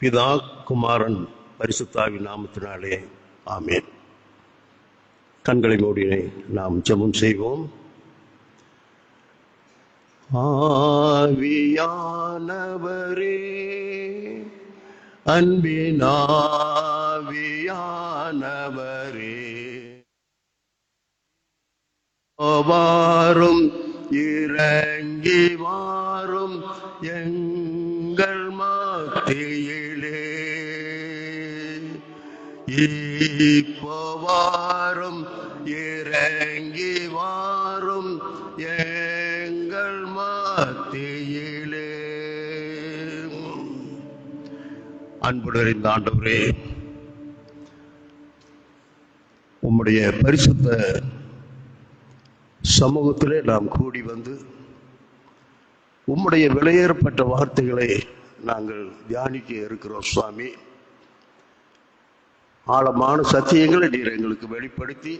பிதா குமாரன் பரிசுத்தாவி நாமத்தினாலே ஆமேன். கண்களை மூடி நாம் ஜெபம் செய்வோம். ஆவியானவரே அன்பினாவியானவரே வாரும் இறங்கி வாரும் எங்க இப்போவாரும் இறங்கி வாரும் எங்கள் மத்தியிலே. அன்புடறிந்த ஆண்டவரே உம்முடைய பரிசுத்த சமூகத்திலே நாம் கூடி வந்து உம்முடைய விலையேறப்பட்ட வார்த்தைகளை நாங்கள் தியானிக்க இருக்கிறோம் சுவாமி. ஆழமான சத்தியங்களை நீர் எங்களுக்கு வெளிப்படுத்தி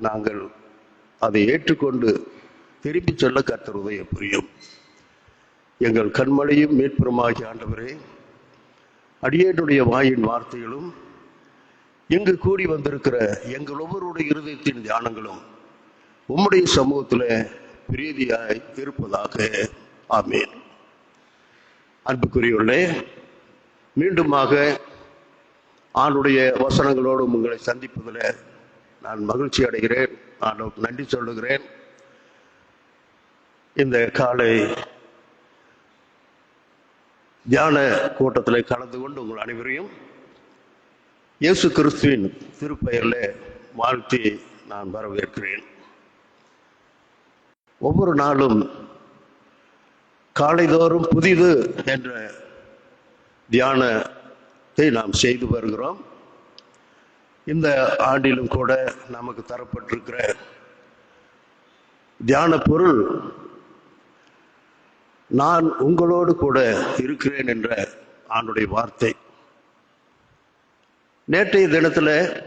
நாங்கள் அதை ஏற்றுக்கொண்டு திரும்பி சொல்ல கர்த்தர் உதய புரியும். எங்கள் கண்மலையும் மீட்புறமாகிய ஆண்டவரே அடியேனுடைய வாயின் வார்த்தைகளும் இங்கு கூடி வந்திருக்கிற எங்கள் ஒவ்வொருடைய இருதயத்தின் தியானங்களும் உம்முடைய சமூகத்தில் பிரீதியாய் இருப்பதாக. ஆமேன். அன்புக்குரியவர்களே மீண்டுமாக ஆண்டுடைய வசனங்களோடு உங்களை சந்திப்பதில் நான் மகிழ்ச்சி அடைகிறேன். ஆண்டவுக்கு நன்றி சொல்லுகிறேன். இந்த காலை தியான கூட்டத்தில் கலந்து கொண்டு உங்கள் அனைவரையும் இயேசு கிறிஸ்துவின் திருப்பெயரில் வாழ்த்தி நான் வரவேற்கிறேன். ஒவ்வொரு நாளும் காலைதோறும் புதிது என்ற தியான நாம் செய்து வருகிறோம். இந்த ஆண்டிலும் கூட நமக்கு தரப்பட்டிருக்கிற தியான பொருள் நான் உங்களோடு கூட இருக்கிறேன் என்ற ஆண்டுடைய வார்த்தை. நேற்றைய தினத்தில்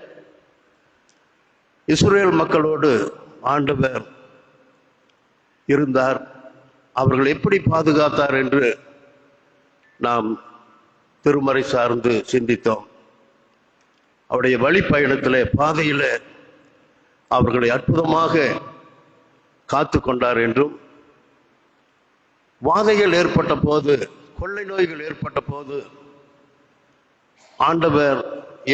இஸ்ரேல் மக்களோடு ஆண்டவர் இருந்தார். அவர்கள் எப்படி பாதுகாத்தார் என்று நாம் திருமறை சார்ந்து சிந்தித்தோம். அவருடைய வழிப்பயணத்தில் பாதையில் அவர்களை அற்புதமாக காத்து கொண்டார் என்றும் வாதைகள் ஏற்பட்ட போது கொள்ளை நோய்கள் ஏற்பட்ட போது ஆண்டவர்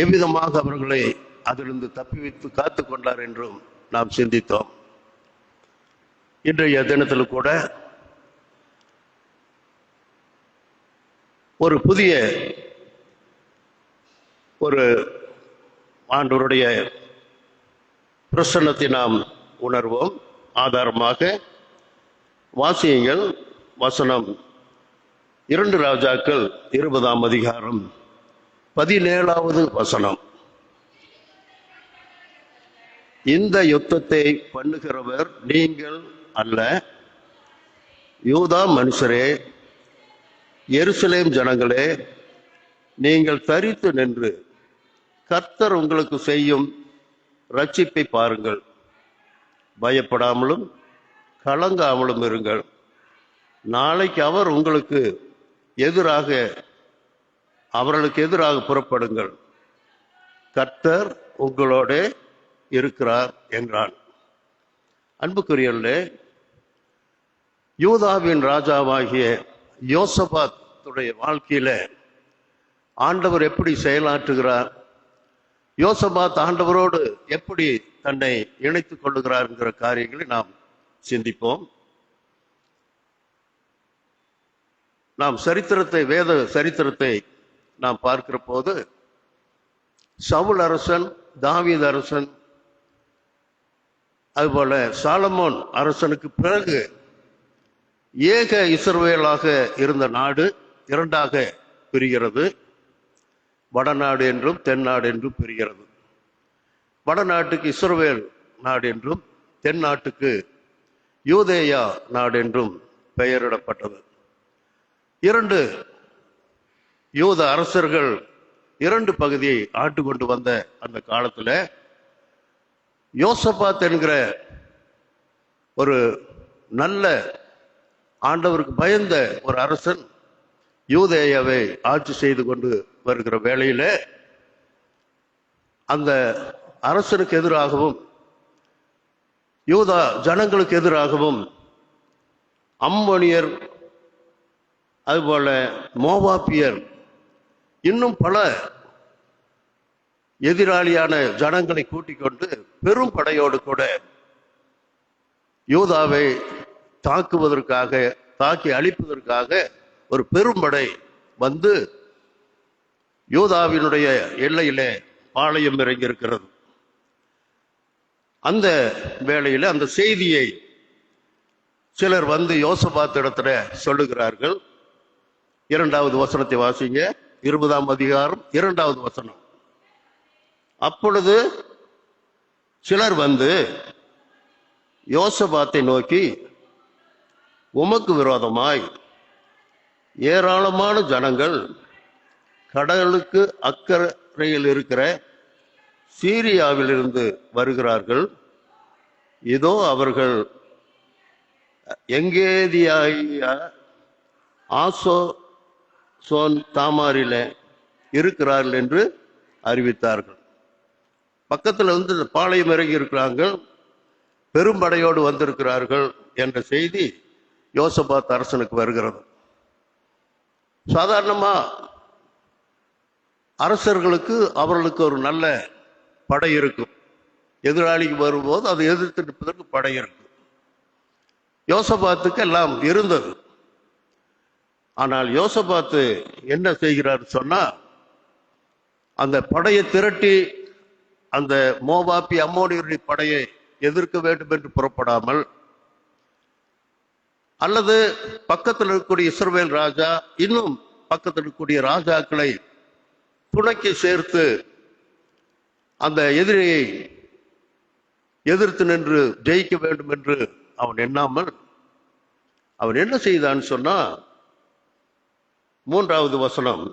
எவ்விதமாக அவர்களை அதிலிருந்து தப்பி வைத்து காத்து கொண்டார் என்றும் நாம் சிந்தித்தோம். இன்றைய தினத்தில் கூட ஒரு புதிய ஒரு ஆண்டவருடைய பிரசன்னத்தை நாம் உணர்வோம். ஆதாரமாக வாசியங்கள் வசனம் இரண்டு ராஜாக்கள் இருபதாம் அதிகாரம் பதினேழாவது வசனம். இந்த யுத்தத்தை பண்ணுகிறவர் நீங்கள் அல்ல. யூதா மனுஷரே எருசலேம் ஜனங்களே நீங்கள் தரித்து நின்று கர்த்தர் உங்களுக்கு செய்யும் ரட்சிப்பை பாருங்கள். பயப்படாமலும் கலங்காமலும் இருங்கள். நாளைக்கு அவர் உங்களுக்கு எதிராக அவர்களுக்கு எதிராக புறப்படுங்கள். கர்த்தர் உங்களோட இருக்கிறார் என்றான். அன்புக்குரியர்களே யூதாவின் ராஜாவாகிய யோசபாத்துடைய வாழ்க்கையில ஆண்டவர் எப்படி செயலாற்றுகிறார்? யோசபாத் ஆண்டவரோடு எப்படி தன்னை இணைத்துக் கொள்ளுகிறார் காரியங்களை நாம் சிந்திப்போம். நாம் சரித்திரத்தை வேத சரித்திரத்தை நாம் பார்க்கிற போது சவுல் அரசன் தாவீத் அரசன் அதுபோல சாலமோன் அரசனுக்கு பிறகு ஏக இஸ்ரவேலாக இருந்த நாடு இரண்டாக பிரிகிறது. வடநாடு என்றும் தென்னாடு என்றும் பிரிகிறது. வடநாட்டுக்கு இஸ்ரவேல் நாடு என்றும் தென்னாட்டுக்கு யூதேயா நாடு என்றும் பெயரிடப்பட்டது. இரண்டு யூத அரசர்கள் இரண்டு பகுதியை ஆண்டு கொண்டு வந்த அந்த காலத்தில் யோசபாத் என்கிற ஒரு நல்ல ஆண்டவருக்கு பயந்த ஒரு அரசன் யூதேயாவை ஆட்சி செய்து கொண்டு வருகிற வேளையில அந்த அரசனுக்கு எதிராகவும் யூதா ஜனங்களுக்கு எதிராகவும் அம்மோனியர் அதுபோல மோவாப்பியர் இன்னும் பல எதிராளியான ஜனங்களை கூட்டிக் கொண்டு பெரும் படையோடு கூட யூதாவை தாக்குவதற்காக தாக்கி அழிப்பதற்காக ஒரு பெரும்படை வந்து யூதாவினுடைய எல்லையிலே பாளையம் இறங்கியிருக்கிறது. அந்த வேளையில் அந்த செய்தியை சிலர் வந்து யோசபாத் இடத்துல சொல்லுகிறார்கள். இரண்டாவது வசனத்தை வாசிங்க. இருபதாம் அதிகாரம் இரண்டாவது வசனம். அப்பொழுது சிலர் வந்து யோசபாத்தை நோக்கி உமக்கு விரோதமாய் ஏராளமான ஜனங்கள் கடலுக்கு அக்கறையில் இருக்கிற சீரியாவிலிருந்து வருகிறார்கள். இதோ அவர்கள் எங்கேதியாய ஆசோ சோன் தாமாரில இருக்கிறார்கள் என்று அறிவித்தார்கள். பக்கத்தில் வந்து பாளையம் இறங்கி இருக்கிறாங்க பெரும்படையோடு வந்திருக்கிறார்கள் என்ற செய்தி யோசபாத் அரசனுக்கு வருகிறது. சாதாரணமாக அரசர்களுக்கு அவர்களுக்கு ஒரு நல்ல படை இருக்கும். எதிராளிக்கு வரும்போது அதை எதிர்த்து நிற்பதற்கு படை இருக்கும். யோசபாத்துக்கு எல்லாம் இருந்தது. ஆனால் யோசபாத்து என்ன செய்கிறார் சொன்னால் அந்த படையை திரட்டி அந்த மோபாப்பி அம்மோனியருடைய படையை எதிர்க்க வேண்டும் என்று புறப்படாமல் அல்லது பக்கத்தில் இருக்கக்கூடிய இஸ்ரவேல் ராஜா இன்னும் பக்கத்தில் இருக்கக்கூடிய ராஜாக்களை துணைக்கு சேர்த்து அந்த எதிரியை எதிர்த்து நின்று ஜெயிக்க வேண்டும் என்று அவன் எண்ணாமல் அவன் என்ன செய்தான்னு சொன்னா மூன்றாவது வசனம்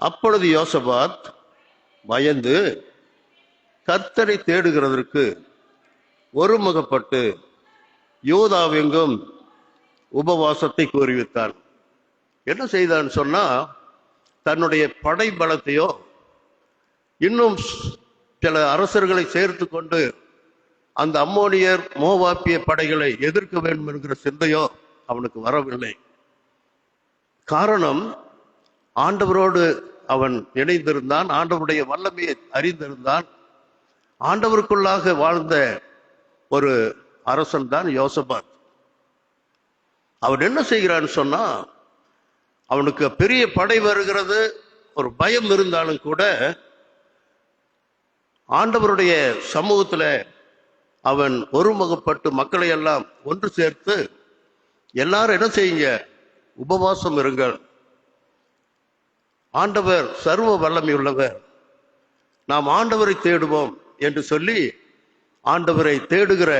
அப்பொழுது யோசபாத் பயந்து கர்த்தரை தேடுகிறதற்கு ஒருமுகப்பட்டு யூதாவெங்கும் உபவாசத்தை கூறிவித்தான் என்ன செய்தான்னு சொன்னா தன்னுடைய படை பலத்தையோ இன்னும் சில அரசர்களை சேர்த்து கொண்டு அந்த அம்மோனியர் மோவாப்பிய படைகளை எதிர்க்க வேண்டும் என்கிற சிந்தையோ அவனுக்கு வரவில்லை. காரணம் ஆண்டவரோடு அவன் இணைந்திருந்தான் ஆண்டவருடைய வல்லமையை அறிந்திருந்தான். ஆண்டவருக்குள்ளாக வாழ்ந்த ஒரு அரசன் தான் யோசபாத். அவன் என்ன செய்கிறான்னு சொன்னா அவனுக்கு பெரிய படை வருகிறது ஒரு பயம் இருந்தாலும் கூட ஆண்டவருடைய சமூகத்தில் அவன் ஒருமுகப்பட்டு மக்களை எல்லாம் ஒன்று சேர்த்து எல்லாரும் என்ன செய்யுங்க? உபவாசம் இருங்கள். ஆண்டவர் சர்வ வல்லமை உள்ளவர். நாம் ஆண்டவரை தேடுவோம் என்று சொல்லி ஆண்டவரை தேடுகிற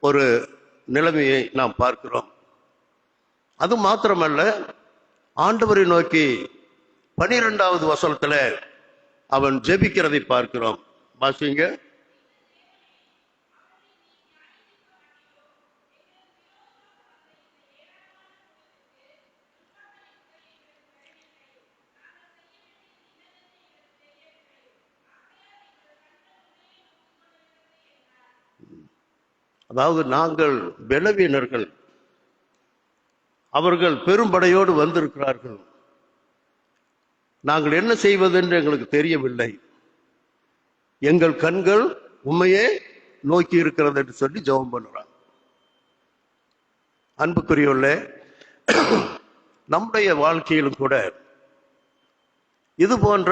ஒரு நிலைமையை நாம் பார்க்கிறோம். அது மாத்திரமல்ல ஆண்டவரை நோக்கி பனிரெண்டாவது வசனத்தில் அவன் ஜெபிக்கிறதை பார்க்கிறோம். வாசிங்க. அதாவது நாங்கள் பலவீனர்கள் அவர்கள் பெரும்படையோடு வந்திருக்கிறார்கள். நாங்கள் என்ன செய்வது என்று எங்களுக்கு தெரியவில்லை. எங்கள் கண்கள் உண்மையே நோக்கி இருக்கிறது என்று சொல்லி ஜெபம் பண்ணுறாங்க அன்புக்குரியுள்ள நம்முடைய வாழ்க்கையிலும் கூட இது போன்ற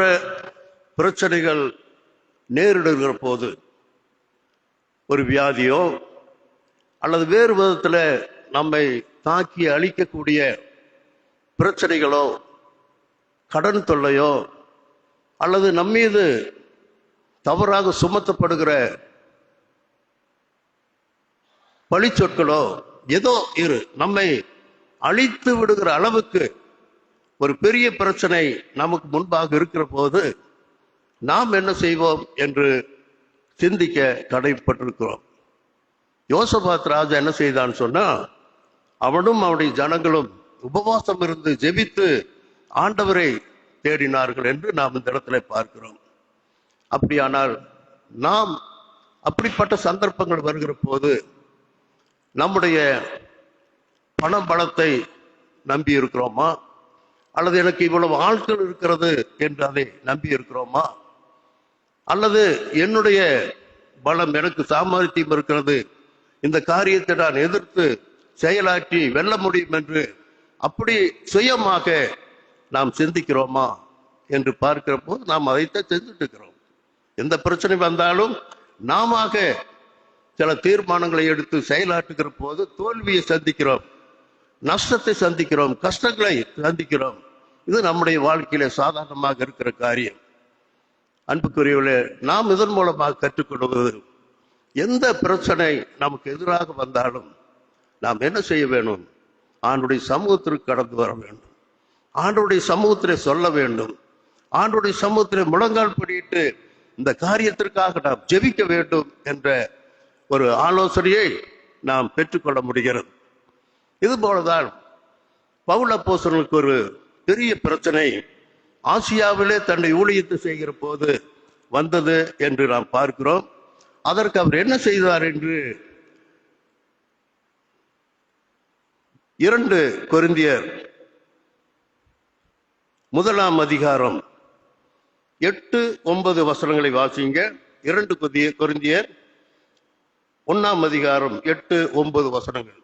பிரச்சனைகள் நேரிடுகிற போது ஒரு வியாதியோ அல்லது வேறு விதத்தில் நம்மை தாக்கி அழிக்கக்கூடிய பிரச்சனைகளோ கடன் தொல்லையோ அல்லது நம்மீது தவறாக சுமத்தப்படுகிற பழிச்சொற்களோ ஏதோ இரு நம்மை அழித்து விடுகிற அளவுக்கு ஒரு பெரிய பிரச்சனை நமக்கு முன்பாக இருக்கிற போது நாம் என்ன செய்வோம் என்று சிந்திக்க கடைப்பட்டிருக்கிறோம். யோசபாத் ராஜா என்ன செய்தான்னு சொன்னா அவனும் அவனுடைய ஜனங்களும் உபவாசம் இருந்து ஜெபித்து ஆண்டவரை தேடினார்கள் என்று நாம் இந்த இடத்துல பார்க்கிறோம். அப்படியானால் நாம் அப்படிப்பட்ட சந்தர்ப்பங்கள் வருகிற போது நம்முடைய பணம் பலத்தை நம்பி இருக்கிறோமா? அல்லது எனக்கு இவ்வளவு ஆட்கள் இருக்கிறது என்று அதை நம்பி இருக்கிறோமா? அல்லது என்னுடைய பலம் எனக்கு சாமர்த்தியம் இருக்கிறது இந்த காரியத்தை நான் எதிர்த்து செயலாற்றி வெல்ல முடியும் என்று அப்படி சுயமாக நாம் சிந்திக்கிறோமா என்று பார்க்கிற போது நாம் அதைத்தான் செஞ்சுட்டு இருக்கிறோம். எந்த பிரச்சனை வந்தாலும் நாம சில தீர்மானங்களை எடுத்து செயலாற்றுகிற போது தோல்வியை சந்திக்கிறோம் நஷ்டத்தை சந்திக்கிறோம் கஷ்டங்களை சந்திக்கிறோம். இது நம்முடைய வாழ்க்கையில சாதாரணமாக இருக்கிற காரியம். அன்புக்குரியவர்களே நாம் இதன் மூலமாக கற்றுக்கொள்வது எந்த பிரச்சனை நமக்கு எதிராக வந்தாலும் நாம் என்ன செய்ய வேணும் ஆண்டுடைய சமூகத்திற்கு கடந்து வர வேண்டும். ஆண்டுடைய சமூகத்திலே சொல்ல வேண்டும். ஆண்டுடைய சமூகத்திலே முழங்கால் படியிட்டு இந்த காரியத்திற்காக நாம் ஜெபிக்க வேண்டும் என்ற ஒரு ஆலோசனையை நாம் பெற்றுக்கொள்ள முடிகிறது. இது போலதான் பவுல போசனுக்கு ஒரு பெரிய பிரச்சனை. ஆசியாவிலே தன்னை ஊழியத்து செய்கிற போது வந்தது என்று நாம் பார்க்கிறோம். அதற்கு அவர் என்ன செய்தார் என்று இரண்டு கொரிந்தியர் முதலாம் அதிகாரம் எட்டு ஒன்பது வசனங்களை வாசிங்க இரண்டு கொதிய கொரிந்தியர் ஒன்னாம் அதிகாரம் எட்டு ஒன்பது வசனங்கள்.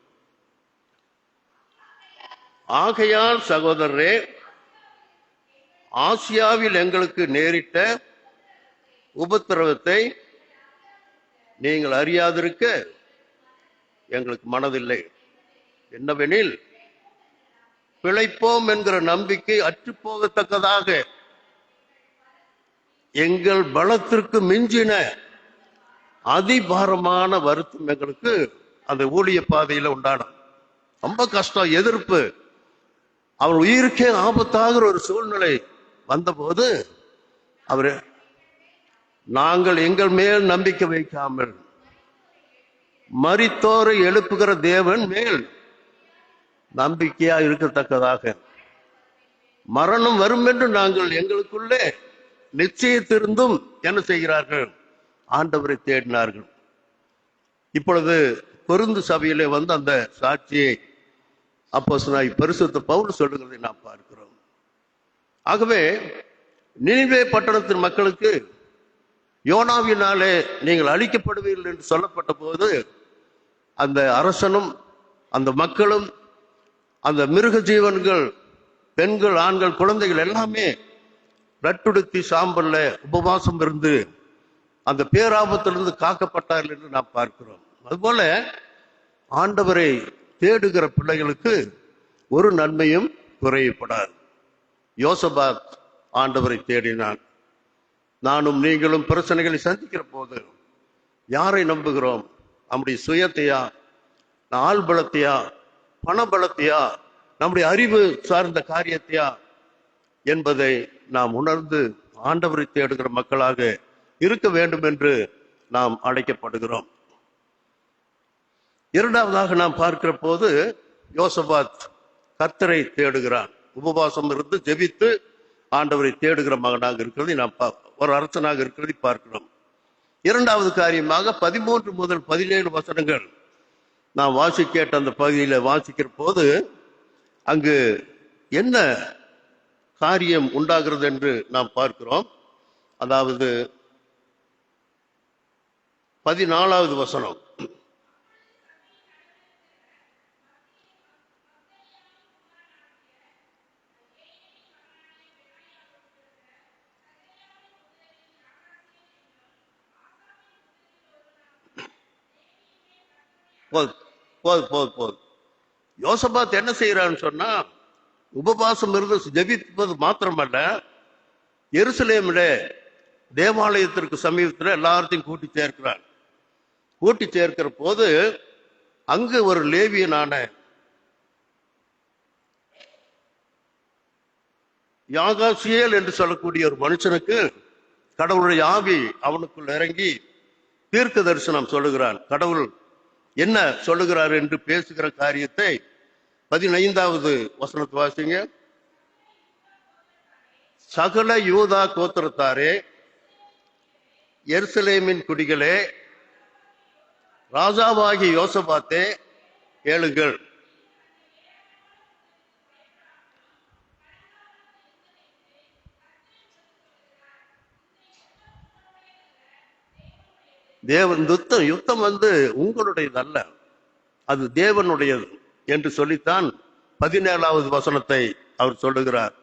ஆகையால் சகோதரரே ஆசியாவில் எங்களுக்கு நேரிட்ட உபத்திரவத்தை நீங்கள் அறியாதிருக்க எங்களுக்கு மனதில்லை. என்னவெனில் பிழைப்போம் என்கிற நம்பிக்கை அற்றுப்போகத்தக்கதாக எங்கள் பலத்திற்கு மிஞ்சின அதிபாரமான வருத்தம் எங்களுக்கு அந்த ஊழிய பாதையில உண்டான ரொம்ப கஷ்டம் எதிர்ப்பு. அவர் உயிருக்கே ஆபத்தாகிற ஒரு சூழ்நிலை வந்தபோது அவர் நாங்கள் எங்கள் மேல் நம்பிக்கை வைக்காமல் மரித்தோரை எழுப்புகிற தேவன் மேல் நம்பிக்கையா இருக்கத்தக்கதாக. மரணம் வரும் என்று நாங்கள் எங்களுக்குள்ளே நிச்சயத்திருந்தும் என்ன செய்கிறார்கள்? ஆண்டவரை தேடினார்கள். இப்பொழுது பொருந்து சபையிலே வந்து அந்த சாட்சியை அப்போ பரிசுத்த பவுல் சொல்லுகிறதை நாம் பார்க்கிறோம். ஆகவே நினைவே பட்டணத்தின் மக்களுக்கு யோனாவினாலே நீங்கள் அழிக்கப்படுவீர்கள் என்று சொல்லப்பட்ட போது அந்த அரசனும் அந்த மக்களும் அந்த மிருக ஜீவன்கள் பெண்கள் ஆண்கள் குழந்தைகள் எல்லாமே ரட்டுடுத்தி சாம்பல்ல உபவாசம் இருந்து அந்த பேராபத்திலிருந்து காக்கப்பட்டார்கள் என்று நாம் பார்க்கிறோம். அதுபோல ஆண்டவரை தேடுகிற பிள்ளைகளுக்கு ஒரு நன்மையும் குறையப்படாது. யோசபாத் ஆண்டவரை தேடினான். நானும் நீங்களும் பிரச்சனைகளை சந்திக்கிற போது யாரை நம்புகிறோம்? நம்முடைய சுயத்தையா? ஆள் பலத்தையா பண பலத்தையா நம்முடைய அறிவு சார்ந்த காரியத்தையா? என்பதை நாம் உணர்ந்து ஆண்டவரை தேடுகிற மக்களாக இருக்க வேண்டும் என்று நாம் அழைக்கப்படுகிறோம். இரண்டாவதாக நாம் பார்க்கிற போது யோசபாத் கர்த்தரை தேடுகிறான். உபவாசம் இருந்து ஜெபித்து ஆண்டவரை தேடுகிற மகனாக இருக்கிறதை நாம் பா- ஒரு அரசனாக இருக்கிறதை பார்க்கிறோம். இரண்டாவது காரியமாக பதிமூன்று முதல் பதினேழு வசனங்கள் நாம் வாசிக்கேட்ட கேட்ட அந்த பகுதியில் வாசிக்கிற போது அங்கு என்ன காரியம் உண்டாகிறது என்று நாம் பார்க்கிறோம். அதாவது பதினாலாவது வசனம். போதும் போது போது போதும் யோசபாத் என்ன செய்யறான்னு சொன்னா உபவாசம் இருந்து ஜபிப்பது மாத்திரமல்ல எருசலேமில தேவாலயத்திற்கு சமீபத்தில் எல்லாத்தையும் கூட்டி சேர்க்கிறான் கூட்டி சேர்க்கிற போது அங்கு ஒரு லேவியனான யாகாசியல் என்று சொல்லக்கூடிய ஒரு மனுஷனுக்கு கடவுளுடைய ஆவி அவனுக்குள் இறங்கி தீர்க்க தரிசனம் சொல்லுகிறான். கடவுள் என்ன சொல்லுகிறார் என்று பேசுகிற காரியத்தை பதினைந்தாவது வசனத்தை வாசிங்க. சகல யூதா கோத்திரத்தாரே எருசலேமின் குடிகளே ராஜாவாகி யோசபாத்தே கேளுங்கள். தேவன் யுத்தம் யுத்தம் வந்து உங்களுடையது அல்ல. அது தேவனுடையது என்று சொல்லித்தான் பதினேழாவது வசனத்தை அவர் சொல்லுகிறார்.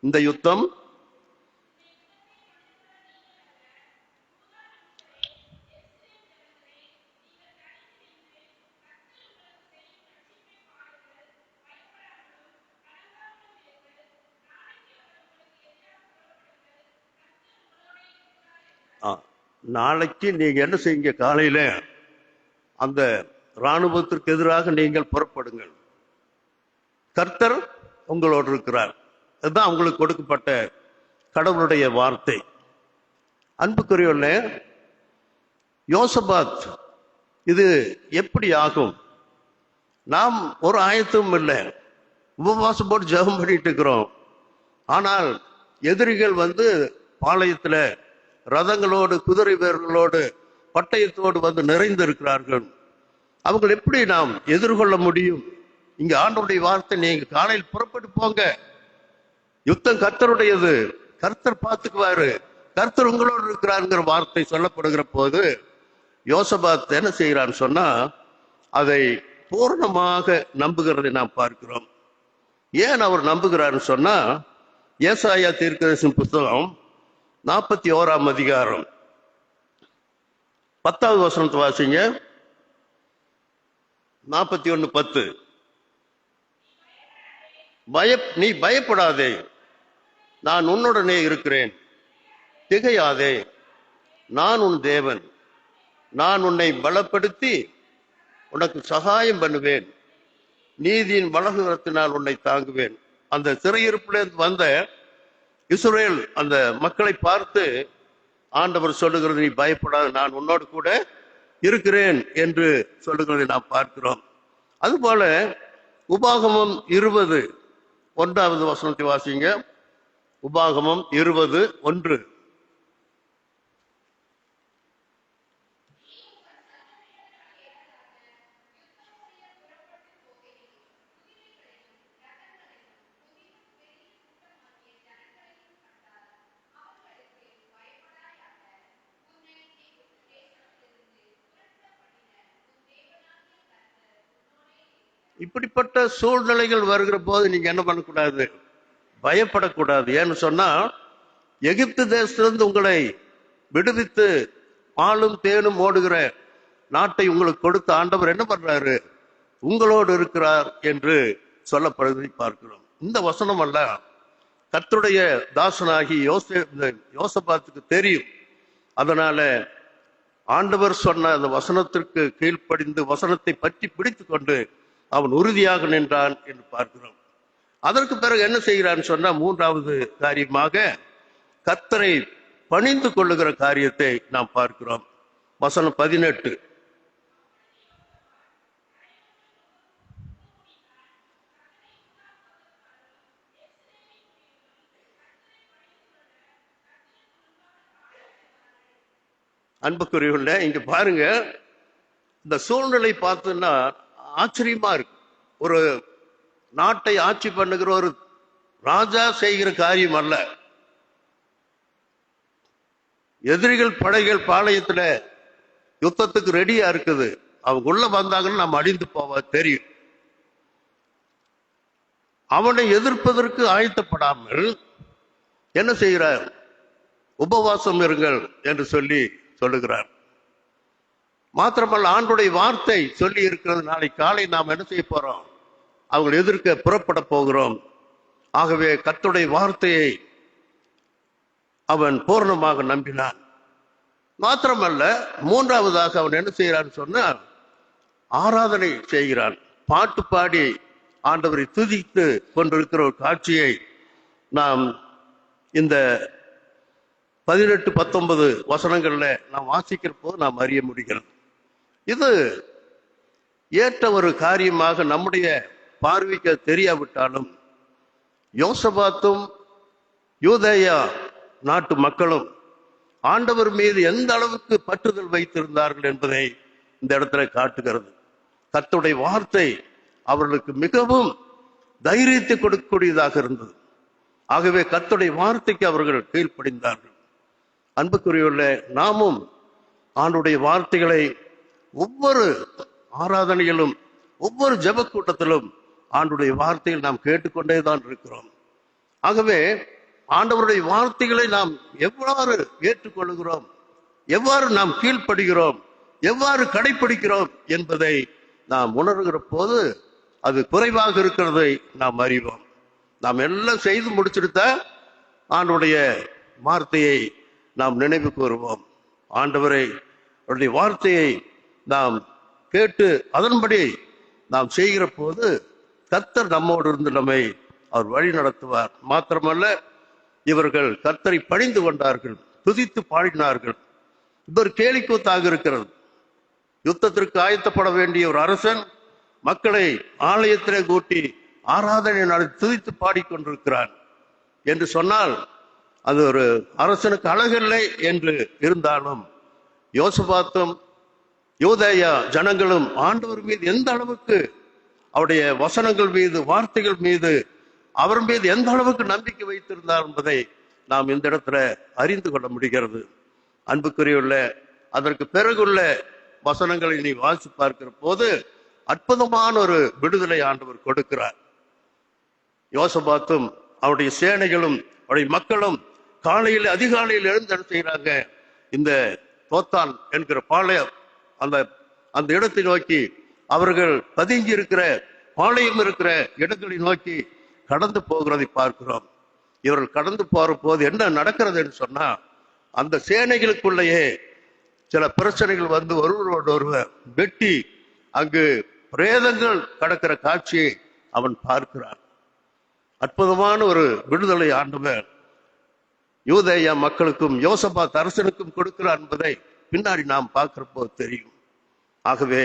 இந்த யுத்தம் ஆ, நாளைக்கு நீங்க என்ன செய்யுங்க காலையில அந்த ராணுவத்திற்கு எதிராக நீங்கள் புறப்படுங்கள். கர்த்தர் உங்களோடு இருக்கிறார். அதுதான் அவங்களுக்கு கொடுக்கப்பட்ட கடவுளுடைய வார்த்தை. அன்புக்குரியவர்கள யோசபாத் இது எப்படி ஆகும்? நாம் ஒரு ஆயத்தமும் இல்லை. உபவாசம் போட்டு ஜெபம் பண்ணிட்டு இருக்கிறோம். ஆனால் எதிரிகள் வந்து பாளையத்தில் ரதங்களோடு குதிரை வீரர்களோடு பட்டயத்தோடு வந்து நிறைந்திருக்கிறார்கள். அவங்களை எப்படி நாம் எதிர்கொள்ள முடியும்? இங்க ஆண்டவருடைய வார்த்தை நீங்க காலையில் புறப்பட்டு போங்க. யுத்தம் கர்த்தருடையது. கர்த்தர் பார்த்துக்குவாரு. கர்த்தர் உங்களோடு இருக்கிறாருங்கிற வார்த்தை சொல்லப்படுகிற போது யோசபாத் என்ன செய்கிறான்னு சொன்னா அதை பூர்ணமாக நம்புகிறதை நாம் பார்க்கிறோம். ஏன் அவர் நம்புகிறாருன்னு சொன்னா ஏசாயா தீர்க்கதரிசன் புத்தகம் நாற்பத்தி ஓராம் அதிகாரம். பத்தாவது வசனத்தை வாசிங்க. நாற்பத்தி ஒன்று பத்து. பய நீ பயப்படாதே. நான் உன்னுடனே இருக்கிறேன். திகையாதே. நான் உன் தேவன். நான் உன்னை பலப்படுத்தி உனக்கு சகாயம் பண்ணுவேன். நீதியின் வலகுரத்தினால் உன்னை தாங்குவேன். அந்த சிறையிருப்பிலிருந்து வந்த இஸ்ரேல் அந்த மக்களை பார்த்து ஆண்டவர் சொல்லுகிறது நீ பயப்படாத நான் உன்னோடு கூட இருக்கிறேன் என்று சொல்லுகிறதை நாம் பார்க்கிறோம். அதுபோல உபாகமம் இருபது ஒன்றாவது வசனத்தை வாசிங்க. உபாகமம் இருபது ஒன்று. இப்படிப்பட்ட சூழ்நிலைகள் வருகிற போது நீங்க என்ன பண்ணக்கூடாது? பயப்படக்கூடாது. ஏன்னு சொன்னா எகிப்து தேசத்திலிருந்து உங்களை விடுவித்து பாலும் தேனும் ஓடுகிற நாட்டை உங்களுக்கு கொடுத்த ஆண்டவர் என்ன பண்றாரு? உங்களோடு இருக்கிறார் என்று சொல்லப்படுவதை பார்க்கிறோம். இந்த வசனம் அல்ல. கத்துடைய தாசனாகி யோசே யோசபாத்துக்கு தெரியும். அதனால ஆண்டவர் சொன்ன அந்த வசனத்திற்கு கீழ்ப்படிந்து வசனத்தை பற்றி பிடித்து கொண்டு அவன் உறுதியாக நின்றான் என்று பார்க்கிறோம். அதற்கு பிறகு என்ன செய்கிறான்னு சொன்னா மூன்றாவது காரியமாக கத்தரை பணிந்து கொள்ளுகிற காரியத்தை நாம் பார்க்கிறோம். வசனம் பதினெட்டு. அன்புக்குரியவர்கள இங்க பாருங்க இந்த சூழ்நிலை பார்த்தோன்னா ஆச்சரியமா இருக்கு. ஒரு நாட்டை ஆட்சி பண்ணுகிற ஒரு ராஜா செய்கிற காரியம் அல்ல. எதிரிகள் படைகள் பாளையத்துல யுத்தத்துக்கு ரெடியா இருக்குது. அவங்க உள்ள வந்தாங்கன்னு நம்ம அழிந்து போவ தெரியும். அவனை எதிர்ப்பதற்கு ஆயத்தப்படாமல் என்ன செய்கிறார்? உபவாசம் இருங்கள் என்று சொல்லி சொல்லுகிறார். மாத்திரமல்ல ஆண்டுடைய வார்த்தை சொல்லி இருக்கிறது. நாளை காலை நாம் என்ன செய்ய போறோம்? அவங்களை எதிர்க்க புறப்பட போகிறோம். ஆகவே கத்துடைய வார்த்தையை அவன் பூர்ணமாக நம்பினான். மாத்திரமல்ல மூன்றாவதாக அவன் என்ன செய்கிறான் சொன்னால் ஆராதனை செய்கிறான். பாட்டு பாடி ஆண்டவரை துதித்து கொண்டிருக்கிற ஒரு காட்சியை நாம் இந்த பதினெட்டு பத்தொன்பது வசனங்களில் நாம் வாசிக்கிற போது நாம் அறிய முடிகிறது. இது ஏற்ற ஒரு காரியமாக நம்முடைய பார்வைக்கு தெரியாவிட்டாலும் யோசபாத்தும் யூதேயா நாட்டு மக்களும் ஆண்டவர் மீது எந்த அளவுக்கு பற்றுதல் வைத்திருந்தார்கள் என்பதை இந்த இடத்துல காட்டுகிறது. கத்துடைய வார்த்தை அவர்களுக்கு மிகவும் தைரியத்தை கொடுக்கக்கூடியதாக இருந்தது. ஆகவே கத்துடைய வார்த்தைக்கு அவர்கள் கீழ்ப்படிந்தார்கள். அன்புக்குரியவர்கள நாமும் ஆண்டுடைய வார்த்தைகளை ஒவ்வொரு ஆராதனையிலும் ஒவ்வொரு ஜப கூட்டத்திலும் ஆண்டுடைய வார்த்தையில் நாம் கேட்டுக்கொண்டே தான் இருக்கிறோம். ஆகவே ஆண்டவருடைய வார்த்தைகளை நாம் எவ்வாறு ஏற்றுக்கொள்கிறோம்? எவ்வாறு நாம் கீழ்ப்படுகிறோம்? எவ்வாறு கடைபிடிக்கிறோம் என்பதை நாம் உணர்கிற போது அது குறைவாக இருக்கிறதை நாம் அறிவோம். நாம் எல்லாம் செய்து முடிச்சிருத்த ஆண்டுடைய வார்த்தையை நாம் நினைவு கூறுவோம் ஆண்டவரை அவருடைய வார்த்தையை நாம் கேட்டு அதன்படி நாம் செய்கிற போது கர்த்தர் நம்மோடு இருந்து நம்மை அவர் வழி நடத்துவார். மாத்திரமல்ல இவர்கள் கர்த்தரை பணிந்து கொண்டார்கள் துதித்து பாடினார்கள். இவர் கேலிக்கூத்தாக இருக்கிறது. யுத்தத்திற்கு ஆயத்தப்பட வேண்டிய ஒரு அரசன் மக்களை ஆலயத்திலே கூட்டி ஆராதனை நடத்தி துதித்து பாடிக்கொண்டிருக்கிறான் என்று சொன்னால் அது ஒரு அரசனுக்கு அழகில்லை என்று இருந்தாலும் யோசபாத்தும் யூதேயா ஜனங்களும் ஆண்டவர் மீது எந்த அளவுக்கு அவருடைய வசனங்கள் மீது வார்த்தைகள் மீது அவர் மீது எந்த அளவுக்கு நம்பிக்கை வைத்திருந்தார் என்பதை நாம் இந்த இடத்துல அறிந்து கொள்ள முடிகிறது. அன்புக்குரியுள்ள அதற்கு பிறகுள்ள வசனங்களை நீ வாசி பார்க்கிற போது அற்புதமான ஒரு விடுதலை ஆண்டவர் கொடுக்கிறார். யோசபாத்தும் அவருடைய சேனைகளும் அவருடைய மக்களும் காலையில் அதிகாலையில் எழுந்து என்ன செய்கிறாங்க? இந்த தோத்தான் என்கிற பாளையம் அந்த அந்த இடத்தை நோக்கி அவர்கள் பதுங்கி இருக்கிற பாளையம் இருக்கிற இடங்களை நோக்கி கடந்து போகிறதை பார்க்கிறோம். இவர்கள் கடந்து போற போது என்ன நடக்கிறது என்று சொன்னா அந்த சேனைகளுக்குள்ளேயே சில பிரச்சனைகள் வந்து ஒருவரோடு ஒருவர் வெட்டி அங்கு பிரேதங்கள் கடக்கிற காட்சியை அவன் பார்க்கிறான். அற்புதமான ஒரு விடுதலை ஆண்டவர் யூதேயா மக்களுக்கும் யோசபா அரசனுக்கும் கொடுக்கிறார் என்பதை பின்னாடி நாம் பார்க்குறப்போ தெரியும். ஆகவே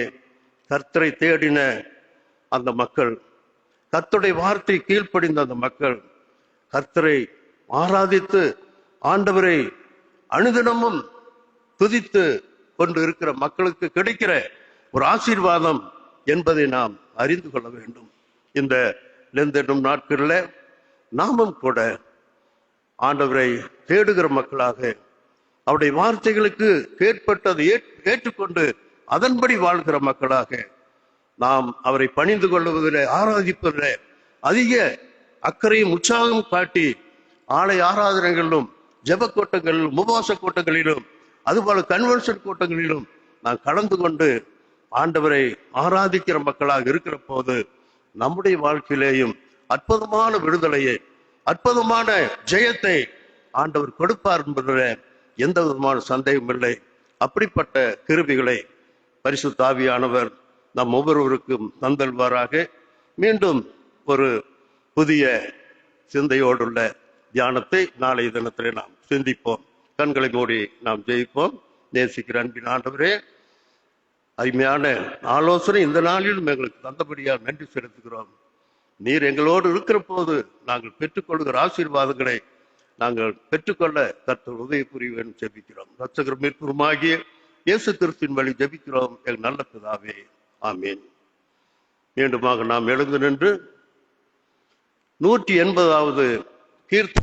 கர்த்தரை தேடின அந்த மக்கள் கர்த்தருடைய வார்த்தை கீழ்ப்படிந்த அந்த மக்கள் கர்த்தரை ஆராதித்து ஆண்டவரை அனுதினமும் துதித்து கொண்டு இருக்கிற மக்களுக்கு கிடைக்கிற ஒரு ஆசீர்வாதம் என்பதை நாம் அறிந்து கொள்ள வேண்டும். இந்த லெந்தென்னும் நாட்களில் நாமும் கூட ஆண்டவரை தேடுகிற மக்களாக அவருடைய வார்த்தைகளுக்கு கேட்பட்டதை ஏற்றுக்கொண்டு அதன்படி வாழ்கிற மக்களாக நாம் அவரை பணிந்து கொள்வதில் ஆராதிப்பதில் அதிக அக்கறையும் உற்சாகம் காட்டி ஆலய ஆராதனைகளிலும் ஜெப கூட்டங்களிலும் உபவாச கூட்டங்களிலும் அதுபோல கன்வென்ஷன் கூட்டங்களிலும் நாம் கலந்து கொண்டு ஆண்டவரை ஆராதிக்கிற மக்களாக இருக்கிற போது நம்முடைய வாழ்க்கையிலேயும் அற்புதமான விடுதலையை அற்புதமான ஜெயத்தை ஆண்டவர் கொடுப்பார் என்பதில் எந்த விதமான சந்தேகம் இல்லை. அப்படிப்பட்ட கிருபிகளை பரிசு தாவியானவர் நம் ஒவ்வொருவருக்கும் தந்தல்வாராக மீண்டும் ஒரு புதிய சிந்தையோடுள்ள தியானத்தை நாளைய தினத்திலே நாம் சிந்திப்போம். கண்களை மூடி நாம் ஜெயிப்போம். நேசிக்கிற அன்பின் ஆண்டவரே அருமையான ஆலோசனை இந்த நாளிலும் எங்களுக்கு தந்தபடியாக நன்றி செலுத்துகிறோம். நீர் எங்களோடு இருக்கிற போது நாங்கள் பெற்றுக்கொள்கிற ஆசீர்வாதங்களை நாங்கள் பெற்றுக்கொள்ள கர்த்தர் உதவி புரிவேன் ஜெபிக்கிறோம். ரட்சகர் மீட்புமாகிய இயேசு கிறிஸ்தின் வழி ஜெபிக்கிறோம். எங்கள் நல்ல பிதாவே ஆமீன். மீண்டுமாக நாம் எழுந்து நின்று நூற்றி எண்பதாவது கீர்த்தி